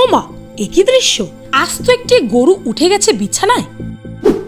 ও মা একই দৃশ্য। আজ তো একটি গরু উঠে গেছে বিছানায়।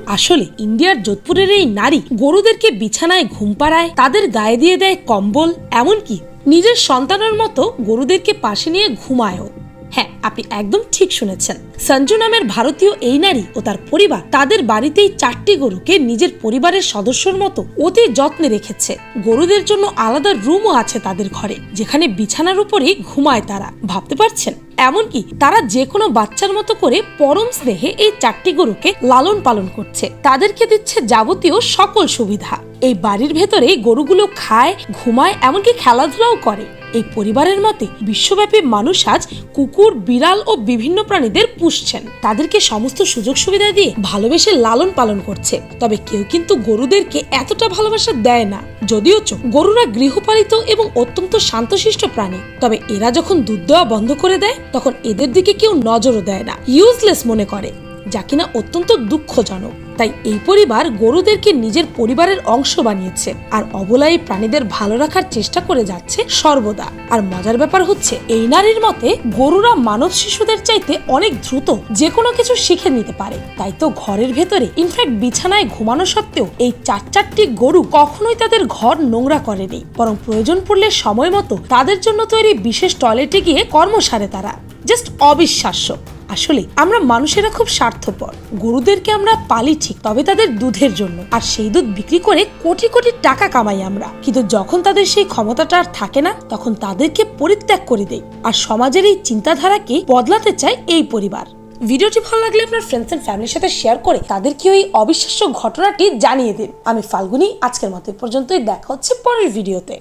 আসলে ইন্ডিয়ার যোধপুরের এই নারী গরুদেরকে বিছানায় ঘুম পাড়ায়, তাদের গায়ে দিয়ে দেয় কম্বল, এমনকি নিজের সন্তানের মতো গরুদেরকে পাশে নিয়ে ঘুমায়ও। হ্যাঁ আপনি একদম ঠিক শুনেছেন। সঞ্জু নামের ভারতীয় এই নারী ও তার পরিবার তাদের বাড়িতেই চারটি গরুকে নিজের পরিবারের সদস্যর মতো অতি যত্নে রেখেছে। গরুদের জন্য আলাদা রুমও আছে তাদের ঘরে, যেখানে বিছানার উপরেই ঘুমায় তারা। ভাবতে পারছেন? এমনকি তারা যে কোনো বাচ্চার মতো করে পরম স্নেহে এই চারটি গরুকে লালন পালন করছে। তাদেরকে দিচ্ছে যাবতীয় সকল সুবিধা। এই বাড়ির ভেতরে গরুগুলো খায়, ঘুমায়, এমনকি খেলাধুলাও করে। এই পরিবারের মতে বিশ্বব্যাপী মানুষ আজ কুকুর, বিড়াল ও বিভিন্ন প্রাণীদের পুষছেন। তাদেরকে সমস্ত সুযোগ সুবিধা দিয়ে ভালোবেসে লালন পালন করছে। তবে কেউ কিন্তু গরুদেরকে এতটা ভালোবাসা দেয় না। যদিও গরুরা গৃহপালিত এবং অত্যন্ত শান্তশিষ্ট প্রাণী। তবে এরা যখন দুধ দেওয়া বন্ধ করে দেয়, তখন এদের দিকে কেউ নজরও দেয় না। ইউজলেস মনে করে। যা কিনা অত্যন্ত দুঃখজনক। তাই এই পরিবার গরুদেরকে নিজের পরিবারের অংশ বানিয়েছে আর অবলাই প্রাণীদের ভালো রাখার চেষ্টা করে যাচ্ছে সর্বদা। আর মজার ব্যাপার হচ্ছে, এই নারীর মতে গরুরা মানব শিশুদের চাইতে অনেক দ্রুত যে কোনো কিছু শিখে নিতে পারে। তাই তো ঘরের ভেতরে ইনফ্যাক্ট বিছানায় ঘুমানো সত্ত্বেও এই চার চারটি গরু কখনোই তাদের ঘর নোংরা করেনি। বরং প্রয়োজন পড়লে সময় মতো তাদের জন্য তৈরি বিশেষ টয়লেটে গিয়ে কর্ম সারে তারা। জাস্ট অবিশ্বাস্য। আসলে আমরা মানুষেরা খুব স্বার্থপর। গরুদেরকে আমরা পালি ঠিক, তবে তাদের দুধের জন্য। আর সেই দুধ বিক্রি করে কোটি কোটি টাকা কামাই আমরা। কিন্তু যখন তাদের সেই ক্ষমতাটা আর থাকে না, তখন তাদেরকে পরিত্যাগ করে দেয় আর সমাজের এই চিন্তাধারাকে বদলাতে চায় এই পরিবার। ভিডিওটি ভালো লাগলে আপনার ফ্রেন্ডস এন্ড ফ্যামিলির সাথে শেয়ার করে তাদেরকে ওই অবিশ্বাস্য ঘটনাটি জানিয়ে দিন। আমি ফাল্গুনি, আজকের মতো পর্যন্তই। দেখা হচ্ছে পরের ভিডিওতে